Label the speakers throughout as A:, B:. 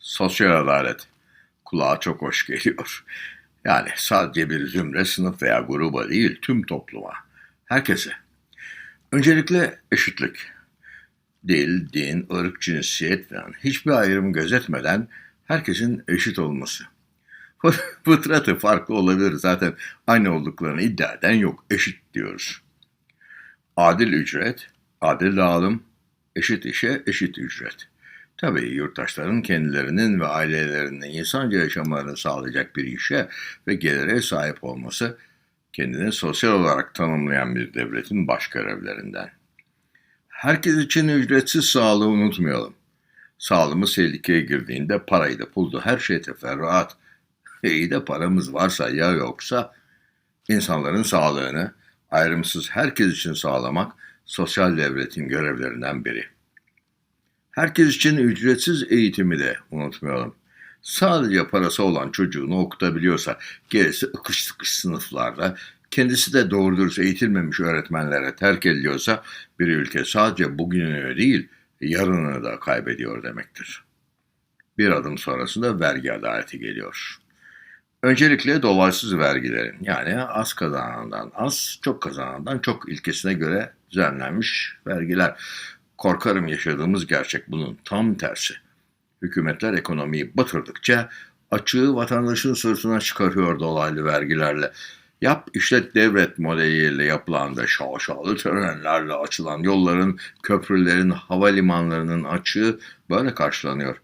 A: Sosyal adalet. Kulağa çok hoş geliyor. Yani sadece bir zümre, sınıf veya gruba değil, tüm topluma. Herkese. Öncelikle eşitlik. Dil, din, ırk, cinsiyet falan hiçbir ayrım gözetmeden herkesin eşit olması. Fıtratı farklı olabilir zaten aynı olduklarını iddia eden yok. Eşit diyoruz. Adil ücret, adil dağılım, eşit işe eşit ücret. Tabii yurttaşların kendilerinin ve ailelerinin insanca yaşamalarını sağlayacak bir işe ve gelire sahip olması kendini sosyal olarak tanımlayan bir devletin baş görevlerinden. Herkes için ücretsiz sağlığı unutmayalım. Sağlığımız tehlikeye girdiğinde paraydı, puldu, her şey teferruat. İyi de paramız varsa ya yoksa insanların sağlığını ayrımsız herkes için sağlamak sosyal devletin görevlerinden biri. Herkes için ücretsiz eğitimi de unutmayalım. Sadece parası olan çocuğunu okutabiliyorsa gerisi ıkış tıkış sınıflarda kendisi de doğru dürüst eğitilmemiş öğretmenlere terk ediliyorsa bir ülke sadece bugününü değil yarınını da kaybediyor demektir. Bir adım sonrasında vergi adaleti geliyor. Öncelikle dolaysız vergilerin yani az kazanandan az, çok kazanandan çok ilkesine göre düzenlenmiş vergiler. Korkarım yaşadığımız gerçek bunun tam tersi. Hükümetler ekonomiyi batırdıkça açığı vatandaşın sırtına çıkarıyor dolaylı vergilerle. Yap işlet devlet modeliyle yapılan da şaşalı törenlerle açılan yolların, köprülerin, havalimanlarının açığı böyle karşılanıyor.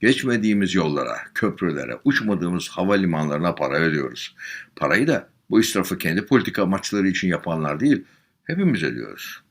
A: Geçmediğimiz yollara, köprülere, uçmadığımız havalimanlarına para veriyoruz. Parayı da bu israfı kendi politika amaçları için yapanlar değil, hepimiz ödüyoruz.